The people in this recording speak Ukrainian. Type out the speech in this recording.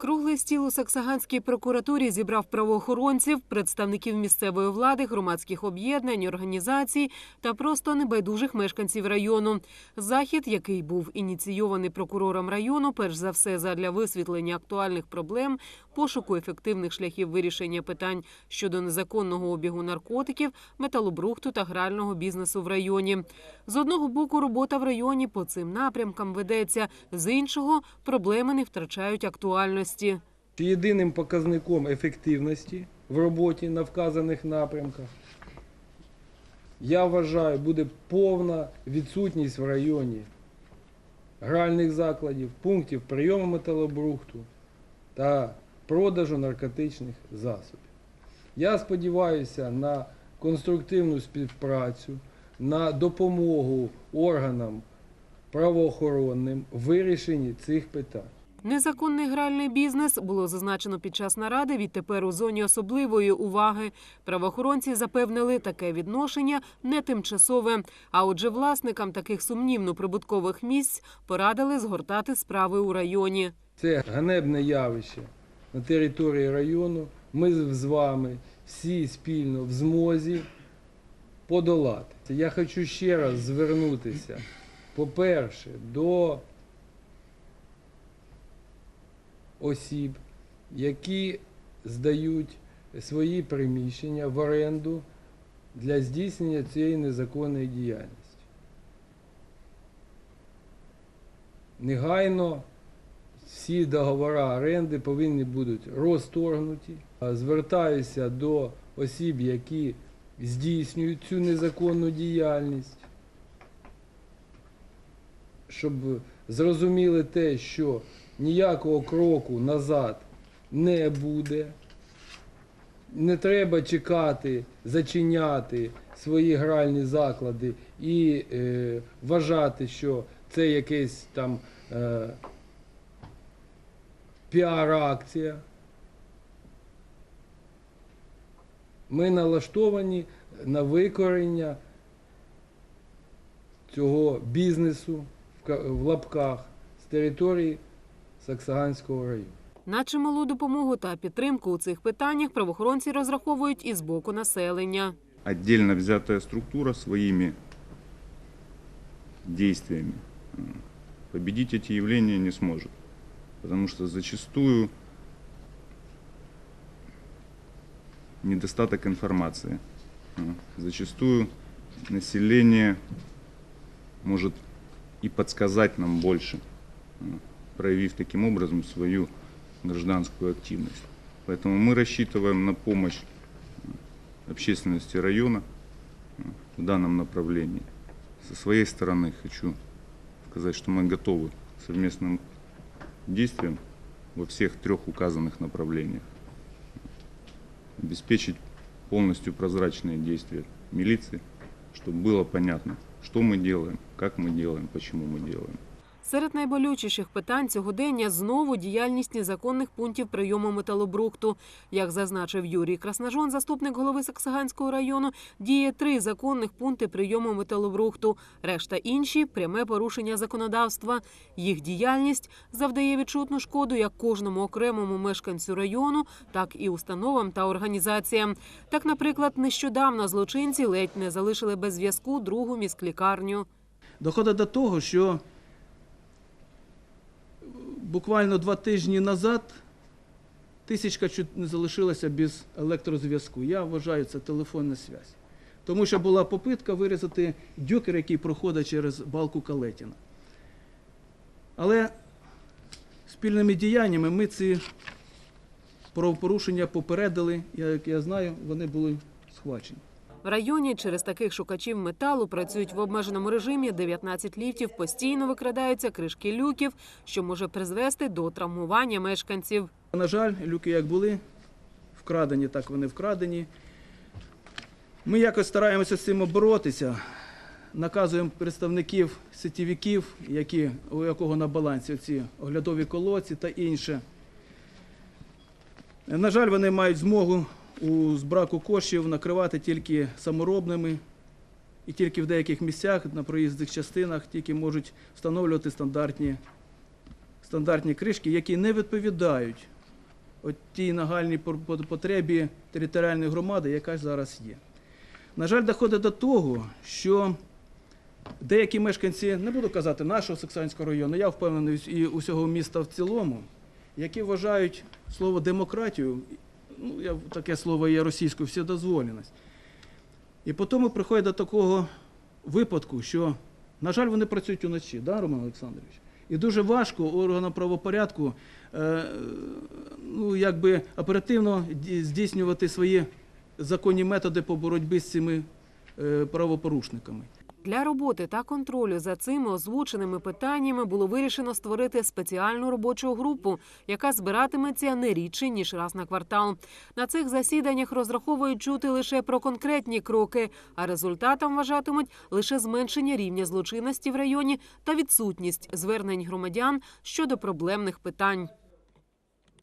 Круглий стіл у Саксаганській прокуратурі зібрав правоохоронців, представників місцевої влади, громадських об'єднань, організацій та просто небайдужих мешканців району. Захід, який був ініційований прокурором району, перш за все задля висвітлення актуальних проблем, пошуку ефективних шляхів вирішення питань щодо незаконного обігу наркотиків, металобрухту та грального бізнесу в районі. З одного боку, робота в районі по цим напрямкам ведеться, з іншого проблеми не втрачають актуальності. Єдиним показником ефективності в роботі на вказаних напрямках, я вважаю, буде повна відсутність в районі гральних закладів, пунктів прийому металобрухту та продажу наркотичних засобів. Я сподіваюся на конструктивну співпрацю, на допомогу органам правоохоронним в вирішенні цих питань. Незаконний гральний бізнес було зазначено під час наради. Відтепер у зоні особливої уваги правоохоронці запевнили, таке відношення не тимчасове. А отже, власникам таких сумнівно прибуткових місць порадили згортати справи у районі. Це ганебне явище на території району. Ми з вами всі спільно в змозі подолати. Я хочу ще раз звернутися, по-перше, до осіб, які здають свої приміщення в оренду для здійснення цієї незаконної діяльності. Негайно всі договори оренди повинні будуть розторгнуті. Звертаюся до осіб, які здійснюють цю незаконну діяльність, щоб зрозуміли те, що ніякого кроку назад не буде. Не треба чекати, зачиняти свої гральні заклади і е, вважати, що це якесь там е, піар-акція. Ми налаштовані на викорення цього бізнесу в лапках з території Саксаганського району. На чималу допомогу та підтримку у цих питаннях правоохоронці розраховують і з боку населення. отдельно взятая структура своими действиями э, победить эти явления не сможет. Потому что зачастую недостаток информации. э, Зачастую население может и подсказать нам больше, э, Проявив таким образом свою гражданскую активность. Поэтому мы рассчитываем на помощь общественности района э, в данном направлении. Со своей стороны хочу сказать, что мы готовы к совместным действиям во всех трех указанных направлениях. Обеспечить полностью прозрачные действия милиции, чтобы было понятно, что мы делаем, как мы делаем, почему мы делаем. Серед найболючіших питань сьогодення знову діяльність незаконних пунктів прийому металобрухту. Як зазначив Юрій Краснажон, заступник голови Саксаганського району, діє три законних пункти прийому металобрухту. Решта інші пряме порушення законодавства. Їх діяльність завдає відчутну шкоду як кожному окремому мешканцю району, так і установам та організаціям. Так, наприклад, нещодавно злочинці ледь не залишили без зв'язку другу міськлікарню. Доходить до того, що буквально два тижні назад тисячка чуть не залишилася без електрозв'язку. Я вважаю, це телефонна зв'язь. Тому що була попитка вирізати дюкер, який проходить через балку Калетіна. Але спільними діяннями ми ці правопорушення попередили, як я знаю, вони були схвачені. В районі через таких шукачів металу працюють в обмеженому режимі 19 ліфтів, постійно викрадаються кришки люків, що може призвести до травмування мешканців. На жаль, люки як були вкрадені, так вони вкрадені. Ми якось стараємося з цим боротися. Наказуємо представників сетівиків, які, у якого на балансі ці оглядові колодці та інше. На жаль, вони мають змогу у з браку коштів накривати тільки саморобними і тільки в деяких місцях на проїздних частинах тільки можуть встановлювати стандартні стандартні кришки, які не відповідають от тій нагальній потребі територіальної громади, яка зараз є. На жаль, доходить до того, що деякі мешканці, не буду казати нашого Саксанського району, я впевнений і усього міста в цілому, які вважають слово демократію, ну, я, таке слово є російською, вседозволеність. І потім приходить до такого випадку, що, на жаль, вони працюють уночі, да, Роман Олександрович? І дуже важко органам правопорядку е, ну, якби оперативно здійснювати свої законні методи по боротьбі з цими е, правопорушниками. Для роботи та контролю за цими озвученими питаннями було вирішено створити спеціальну робочу групу, яка збиратиметься не рідше ніж раз на квартал. На цих засіданнях розраховують чути лише про конкретні кроки, а результатом вважатимуть лише зменшення рівня злочинності в районі та відсутність звернень громадян щодо проблемних питань.